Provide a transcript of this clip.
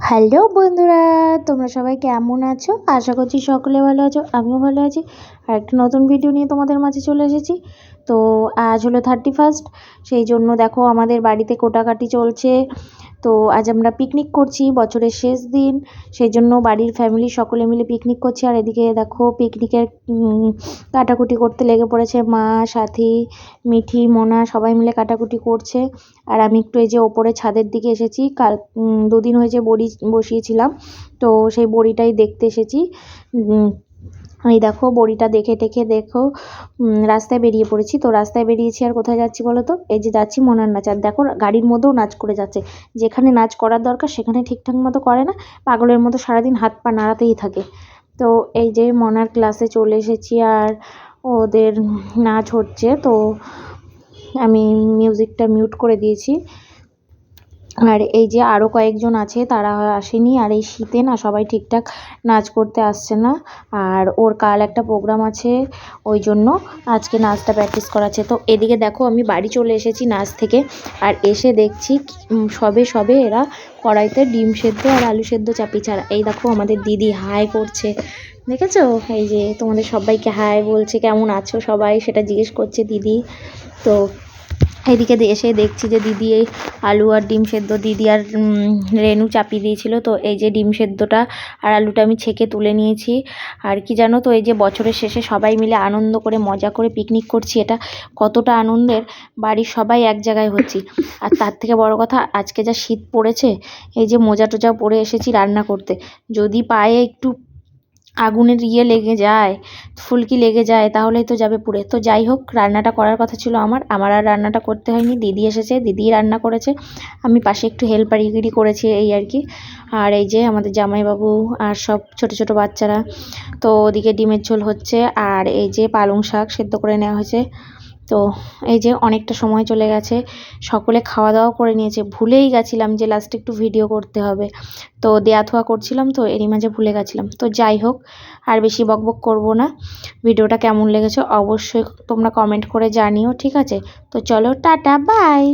Hello বন্ধুরা, তোমরা সবাই কেমন আছো? আশা করছি সকলে ভালো আছো, আমিও ভালো আছি। আর একটা নতুন ভিডিও নিয়ে তোমাদের মাঝে চলে এসেছি। তো আজ হলো থার্টি ফার্স্ট সেই জন্য দেখো আমাদের বাড়িতে কোটাকাটি চলছে। তো আজ আমরা পিকনিক করছি, বছরের শেষ দিন সেই জন্য বাড়ির ফ্যামিলি সকলে মিলে পিকনিক করছি। আর এদিকে দেখো পিকনিকের কাটাকুটি করতে লেগে পড়েছে মা, সাথী, মিঠি, মোনা, সবাই মিলে কাটাকুটি করছে। আর আমি একটু এই যে ওপরে ছাদের দিকে এসেছি, কাল দুদিন হয়েছে বড়ি বসিয়েছিলাম, তো সেই বড়িটাই দেখতে এসেছি। এই দেখো, বড়িটা দেখে টেখে দেখো রাস্তায় বেরিয়ে পড়েছি। তো রাস্তায় বেরিয়েছি আর কোথায় যাচ্ছি বলো তো? এই যে যাচ্ছি মনার নাচ। আর দেখো, গাড়ির মধ্যেও নাচ করে যাচ্ছে। যেখানে নাচ করার দরকার, সেখানে ঠিকঠাক মতো করে না। পাগলের মতো সারাদিন হাত পা নাড়াতেই থাকে। তো এই যে মনার ক্লাসে চলে এসেছি আর ওদের নাচ হচ্ছে। তো আমি মিউজিকটা মিউট করে দিয়েছি। আর এই যে আরও কয়েকজন আছে, তারা আসেনি। আর এই শীতে না সবাই ঠিকঠাক নাচ করতে আসছে না। আর ওর কাল একটা প্রোগ্রাম আছে ওই জন্য আজকে নাচটা প্র্যাকটিস করাচ্ছে। তো এদিকে দেখো আমি বাড়ি চলে এসেছি নাচ থেকে। আর এসে দেখছি সবে সবে এরা কড়াইতে ডিম সেদ্ধ আর আলু সেদ্ধ চাপি ছাড়া এই দেখো আমাদের দিদি হাই করছে। দেখেছ? এই যে তোমাদের সবাইকে হাই বলছে, কেমন আছো সবাই? সেটা জিজ্ঞেস করছে দিদি। তো এদিকে এসে দেখছি যে দিদি এই আলু আর ডিম সেদ্ধ, দিদি আর রেনু চাপিয়ে দিয়েছিল। তো এই যে ডিম সেদ্ধটা আর আলুটা আমি ছেঁকে তুলে নিয়েছি। আর কি জানো তো, এই যে বছরের শেষে সবাই মিলে আনন্দ করে, মজা করে পিকনিক করছি। এটা কতটা আনন্দের, বাড়ির সবাই এক জায়গায় হচ্ছি। আর তার থেকে বড় কথা, আজকে যা শীত পড়েছে, এই যে মোজা টোজা পরে এসেছি রান্না করতে। যদি পায়ে একটু আগুনের ইয়ে লেগে যায়, ফুলকি লেগে যায়, তাহলেই তো যাবে পুড়ে। তো যাই হোক, রান্নাটা করার কথা ছিল আমার। আমার আর রান্নাটা করতে হয়নি, দিদি এসেছে, দিদি রান্না করেছে। আমি পাশে একটু হেল্পারিগিরি করেছি এই আর কি। আর এই যে আমাদের জামাইবাবু আর সব ছোট ছোট বাচ্চারা। তো ওদিকে ডিমের ঝোল হচ্ছে, আর এই যে পালং শাক সেদ্ধ করে নেওয়া হয়েছে। তো এই যে অনেকটা সময় চলে গেছে, সকলে খাওয়া দাওয়া করে নিয়েছে। ভুলেই গেছিলাম যে লাস্টে একটু ভিডিও করতে হবে। তো দেয়া থোয়া করছিলাম তো, এরই মাঝে ভুলে গেছিলাম। তো যাই হোক, আর বেশি বকবক করব না। ভিডিওটা কেমন লেগেছে অবশ্যই তোমরা কমেন্ট করে জানিও, ঠিক আছে? তো চলো, টাটা বাই